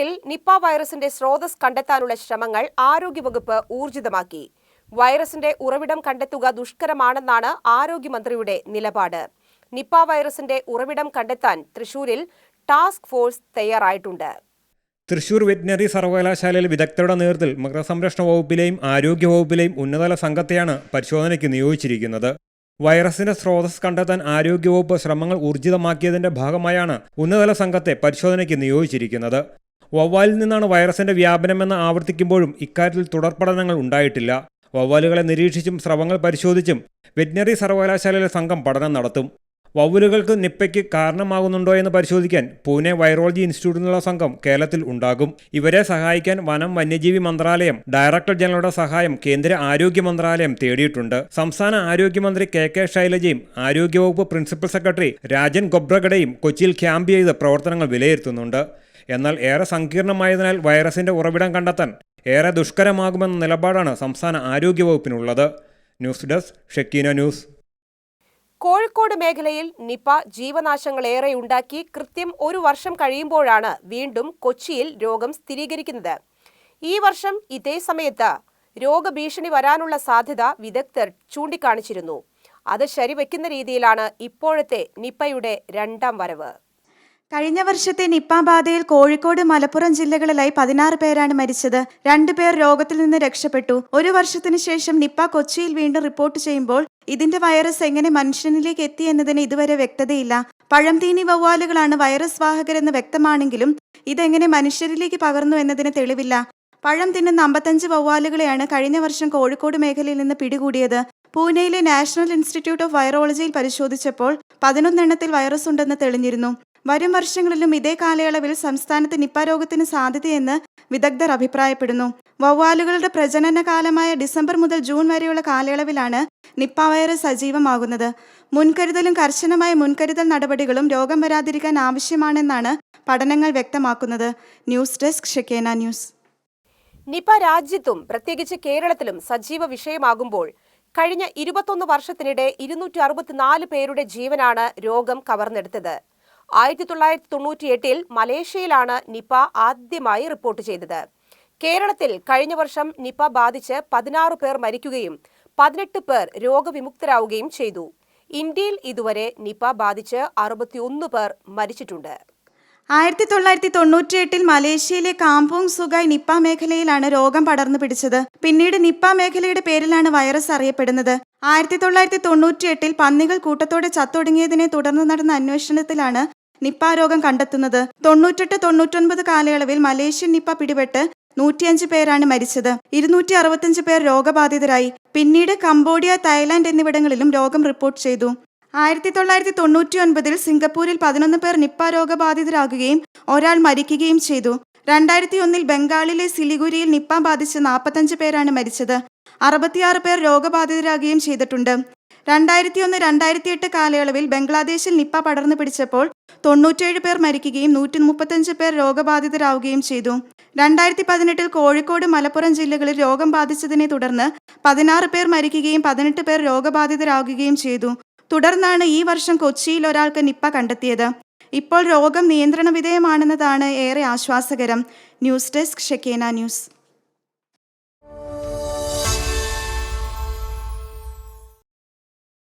കേരളത്തിൽ നിപ്പ വൈറസിന്റെ സ്രോതസ് കണ്ടെത്താനുള്ള ശ്രമങ്ങൾ ആരോഗ്യവകുപ്പ് ഊർജിതമാക്കി. വൈറസിന്റെ ഉറവിടം കണ്ടെത്തുക ദുഷ്കരമാണെന്നാണ് ആരോഗ്യമന്ത്രിയുടെ നിലപാട്. നിപ്പ വൈറസിന്റെ ഉറവിടം കണ്ടെത്താൻ തൃശൂരിൽ ടാസ്ക് ഫോഴ്സ് തയ്യാറായിട്ടുണ്ട്. തൃശൂർ വെറ്റിനറി സർവകലാശാലയിൽ വിദഗ്ധരുടെ നേതൃത്വത്തിൽ മൃഗസംരക്ഷണ വകുപ്പിലെയും ആരോഗ്യ വകുപ്പിലെയും ഉന്നതതല സംഘത്തെയാണ് പരിശോധനയ്ക്ക് നിയോഗിച്ചിരിക്കുന്നത്. വൈറസിന്റെ സ്രോതസ് കണ്ടെത്താൻ ആരോഗ്യവകുപ്പ് ശ്രമങ്ങൾ ഊർജിതമാക്കിയതിന്റെ ഭാഗമായാണ് ഉന്നതതല സംഘത്തെ പരിശോധനയ്ക്ക് നിയോഗിച്ചിരിക്കുന്നത്. വവ്വാലിൽ നിന്നാണ് വൈറസിന്റെ വ്യാപനമെന്ന് ആവർത്തിക്കുമ്പോഴും ഇക്കാര്യത്തിൽ തുടർ പഠനങ്ങൾ ഉണ്ടായിട്ടില്ല. വവ്വാലുകളെ നിരീക്ഷിച്ചും സ്രവങ്ങൾ പരിശോധിച്ചും വെറ്റിനറി സർവകലാശാലയിലെ സംഘം പഠനം നടത്തും. വവ്വലുകൾക്ക് നിപ്പയ്ക്ക് കാരണമാകുന്നുണ്ടോ എന്ന് പരിശോധിക്കാൻ പൂനെ വൈറോളജി ഇൻസ്റ്റിറ്റ്യൂട്ടിൽ നിന്നുള്ള സംഘം കേരളത്തിൽ ഉണ്ടാകും. ഇവരെ സഹായിക്കാൻ വനം വന്യജീവി മന്ത്രാലയം ഡയറക്ടർ ജനറലുടെ സഹായം കേന്ദ്ര ആരോഗ്യ മന്ത്രാലയം തേടിയിട്ടുണ്ട്. സംസ്ഥാന ആരോഗ്യമന്ത്രി കെ കെ ശൈലജയും ആരോഗ്യവകുപ്പ് പ്രിൻസിപ്പൽ സെക്രട്ടറി രാജൻ ഗൊബ്രഗഡയും കൊച്ചിയിൽ ക്യാമ്പ് ചെയ്ത് പ്രവർത്തനങ്ങൾ വിലയിരുത്തുന്നുണ്ട്. എന്നാൽ ഏറെ സങ്കീർണമായതിനാൽ വൈറസിന്റെ ഉറവിടം കണ്ടെത്താൻ ഏറെ ദുഷ്കരമാകുമെന്ന നിലപാടാണ് സംസ്ഥാന ആരോഗ്യവകുപ്പിനുള്ളത്. News desk Shekeena news. Kozhikode മേഖലയിൽ നിപ ജീവനാശങ്ങളേറെ ഉണ്ടാക്കി കൃത്യം ഒരു വർഷം കഴിയുമ്പോഴാണ് വീണ്ടും കൊച്ചിയിൽ രോഗം സ്ഥിരീകരിക്കുന്നത്. ഈ വർഷം ഇതേ സമയത്ത് രോഗഭീഷണി വരാനുള്ള സാധ്യത വിദഗ്ധർ ചൂണ്ടിക്കാണിച്ചിരുന്നു. അത് ശരിവെക്കുന്ന രീതിയിലാണ് ഇപ്പോഴത്തെ നിപ്പയുടെ രണ്ടാം വരവ്. കഴിഞ്ഞ വർഷത്തെ നിപ്പ ബാധയിൽ കോഴിക്കോട് മലപ്പുറം ജില്ലകളിലായി പതിനാറ് പേരാണ് മരിച്ചത്. രണ്ടുപേർ രോഗത്തിൽ നിന്ന് രക്ഷപ്പെട്ടു. ഒരു വർഷത്തിനു ശേഷം നിപ്പ കൊച്ചിയിൽ വീണ്ടും റിപ്പോർട്ട് ചെയ്യുമ്പോൾ ഇതിന്റെ വൈറസ് എങ്ങനെ മനുഷ്യനിലേക്ക് എത്തി എന്നതിന് ഇതുവരെ വ്യക്തതയില്ല. പഴംതീനി വവ്വാലുകളാണ് വൈറസ് വാഹകരെന്ന് വ്യക്തമാണെങ്കിലും ഇതെങ്ങനെ മനുഷ്യരിലേക്ക് പകർന്നു എന്നതിന് തെളിവില്ല. പഴം തിന്നുന്ന അമ്പത്തഞ്ച് വവ്വാലുകളെയാണ് കഴിഞ്ഞ വർഷം കോഴിക്കോട് മേഖലയിൽ നിന്ന് പിടികൂടിയത്. പൂനെയിലെ നാഷണൽ ഇൻസ്റ്റിറ്റ്യൂട്ട് ഓഫ് വൈറോളജിയിൽ പരിശോധിച്ചപ്പോൾ പതിനൊന്നെണ്ണത്തിൽ വൈറസ് ഉണ്ടെന്ന് തെളിഞ്ഞിരുന്നു. വരും വർഷങ്ങളിലും ഇതേ കാലയളവിൽ സംസ്ഥാനത്ത് നിപ്പ രോഗത്തിന് സാധ്യതയെന്ന് വിദഗ്ധർ അഭിപ്രായപ്പെടുന്നു. വവ്വാലുകളുടെ പ്രജനന കാലമായ ഡിസംബർ മുതൽ ജൂൺ വരെയുള്ള കാലയളവിലാണ് നിപ്പ വൈറസ് സജീവമാകുന്നത്. മുൻകരുതലും കർശനമായ മുൻകരുതൽ നടപടികളും രോഗം വരാതിരിക്കാൻ ആവശ്യമാണെന്നാണ് പഠനങ്ങൾ വ്യക്തമാക്കുന്നത്. News desk Shekeena news. Nipah രാജ്യത്തും പ്രത്യേകിച്ച് കേരളത്തിലും സജീവ വിഷയമാകുമ്പോൾ കഴിഞ്ഞ ഇരുപത്തൊന്ന് വർഷത്തിനിടെ ഇരുന്നൂറ്റി അറുപത്തിനാല് പേരുടെ ജീവനാണ് രോഗം കവർന്നെടുത്തത്. ആയിരത്തി തൊള്ളായിരത്തി തൊണ്ണൂറ്റി എട്ടിൽ മലേഷ്യയിലാണ് നിപ ആദ്യമായി റിപ്പോർട്ട് ചെയ്തത്. കേരളത്തിൽ കഴിഞ്ഞ വർഷം നിപ ബാധിച്ച് പതിനാറ് പേർ മരിക്കുകയും പതിനെട്ട് പേർ രോഗവിമുക്തരാവുകയും ചെയ്തു. ഇന്ത്യയിൽ ഇതുവരെ നിപ ബാധിച്ച് അറുപത്തിയൊന്ന് പേർ മരിച്ചിട്ടുണ്ട്. ആയിരത്തി തൊള്ളായിരത്തി തൊണ്ണൂറ്റിയെട്ടിൽ മലേഷ്യയിലെ കാമ്പോങ് സുഗായ് നിപ്പ മേഖലയിലാണ് രോഗം പടർന്നു പിടിച്ചത്. പിന്നീട് നിപ്പ മേഖലയുടെ പേരിലാണ് വൈറസ് അറിയപ്പെടുന്നത്. ആയിരത്തി തൊള്ളായിരത്തി തൊണ്ണൂറ്റിയെട്ടിൽ പന്നികൾ കൂട്ടത്തോടെ ചത്തൊടുങ്ങിയതിനെ തുടർന്ന് നടന്ന അന്വേഷണത്തിലാണ് നിപ്പ രോഗം കണ്ടെത്തുന്നത്. തൊണ്ണൂറ്റെട്ട് തൊണ്ണൂറ്റൊൻപത് കാലയളവിൽ മലേഷ്യൻ നിപ്പ പിടിപെട്ട് നൂറ്റിയഞ്ച് പേരാണ് മരിച്ചത്. ഇരുന്നൂറ്റി അറുപത്തഞ്ച് പേർ രോഗബാധിതരായി. പിന്നീട് കംബോഡിയ തായ്ലാന്റ് എന്നിവിടങ്ങളിലും രോഗം റിപ്പോർട്ട് ചെയ്തു. ആയിരത്തി തൊള്ളായിരത്തി തൊണ്ണൂറ്റി ഒൻപതിൽ സിംഗപ്പൂരിൽ പതിനൊന്ന് പേർ നിപ്പ രോഗബാധിതരാകുകയും ഒരാൾ മരിക്കുകയും ചെയ്തു. രണ്ടായിരത്തി ഒന്നിൽ ബംഗാളിലെ സിലിഗുരിയിൽ നിപ്പ ബാധിച്ച് നാൽപ്പത്തഞ്ച് പേരാണ് മരിച്ചത്. അറുപത്തിയാറ് പേർ രോഗബാധിതരാകുകയും ചെയ്തിട്ടുണ്ട്. രണ്ടായിരത്തി ഒന്ന് രണ്ടായിരത്തി എട്ട് കാലയളവിൽ ബംഗ്ലാദേശിൽ നിപ്പ പടർന്നു പിടിച്ചപ്പോൾ തൊണ്ണൂറ്റേഴ് പേർ മരിക്കുകയും നൂറ്റി മുപ്പത്തഞ്ച് പേർ രോഗബാധിതരാവുകയും ചെയ്തു. രണ്ടായിരത്തി പതിനെട്ടിൽ കോഴിക്കോട് മലപ്പുറം ജില്ലകളിൽ രോഗം ബാധിച്ചതിനെ തുടർന്ന് പതിനാറ് പേർ മരിക്കുകയും പതിനെട്ട് പേർ രോഗബാധിതരാകുകയും ചെയ്തു. തുടർന്നാണ് ഈ വർഷം കൊച്ചിയിൽ ഒരാൾക്ക് നിപ്പ കണ്ടെത്തിയത്. ഇപ്പോൾ രോഗം നിയന്ത്രണ വിധേയമാണെന്നതാണ് ഏറെ ആശ്വാസകരം. News desk Shekeena news.